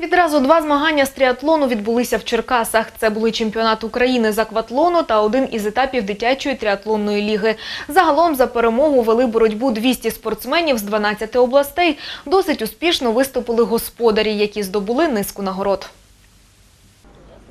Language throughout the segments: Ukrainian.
Відразу два змагання з тріатлону відбулися в Черкасах. Це були чемпіонат України з акватлону та один із етапів дитячої тріатлонної ліги. Загалом за перемогу вели боротьбу 200 спортсменів з 12 областей. Досить успішно виступили господарі, які здобули низку нагород.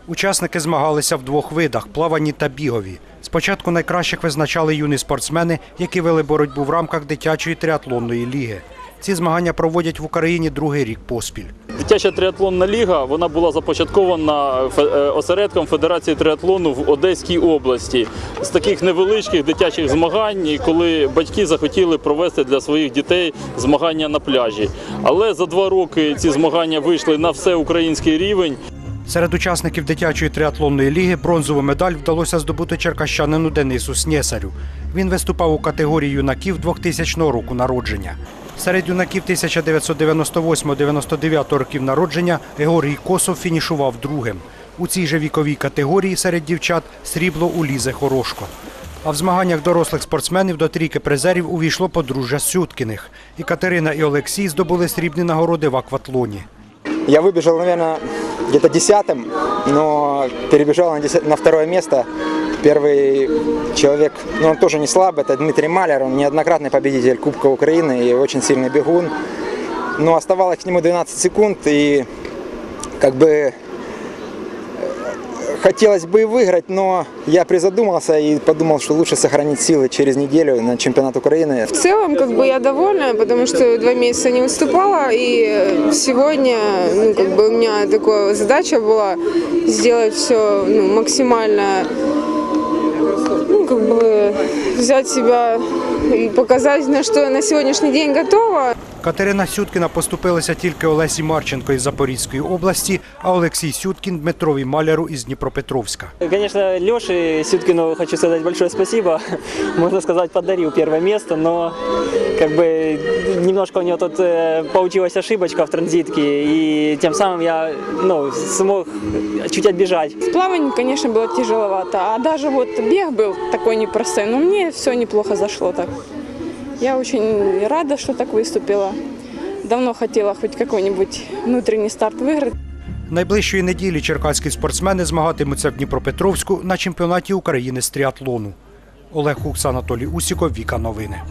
Учасники змагалися в двох видах плаванні та бігові. Спочатку найкращих визначали юні спортсмени, які вели боротьбу в рамках дитячої тріатлонної ліги. Ці змагання проводять в Україні другий рік поспіль. Дитяча триатлонна ліга вона була започаткована е, осередком Федерації триатлону в Одеській області з таких невеличких дитячих змагань, коли батьки захотіли провести для своїх дітей змагання на пляжі. Але за два роки ці змагання вийшли на всеукраїнський рівень. Серед учасників дитячої тріатлонної ліги бронзову медаль вдалося здобути черкащанину Денису Снєсарю. Він виступав у категорії юнаків 2000 року народження. Серед юнаків 1998-99 років народження Георгій Косов фінішував другим. У цій же віковій категорії серед дівчат срібло у Лізи Хорошко. А в змаганнях дорослих спортсменів до трійки призерів увійшло подружжя Сюткіних. І Катерина і Олексій здобули срібні нагороди в акватлоні. Я выбежал, наверное, где-то десятым, но на, второе место. Первый человек, ну он тоже не слабый, это Дмитрий Малер, он неоднократный победитель Кубка Украины и очень сильный бегун. Но оставалось к нему 12 секунд, и как бы хотелось бы и выиграть, но я призадумался и подумал, что лучше сохранить силы через неделю на чемпионат Украины. В целом, как бы я довольна, потому что два месяца не выступала, и сегодня, ну, как бы у меня такая задача была сделать все ну, максимально, ну, как бы взять себя и показать, на что я на сегодняшний день готова. Катерина Сюткіна поступилася тільки Олесі Марченко із Запорізької області, а Олексій Сюткін Дмитрові Маляру із Дніпропетровська. Конечно, Леше Сюткину хочу сказать большое спасибо. Можно сказать, подарил первое место, но как бы немножко у него тут э, получилась ошибочка в транзитке, и тем самым я ну, смог чуть отбежать. В плавании, конечно, было тяжеловато, а даже вот бег был такой непростой, но мне все неплохо зашло так. Я очень рада, что так выступила. Давно хотела хоть какой-нибудь внутренний старт выиграть. Найближчої неділі черкаські спортсмени змагатимуться в Дніпропетровську на чемпіонаті України з тріатлону. Олег Хукс, Анатолій Усіков, Віка Новини.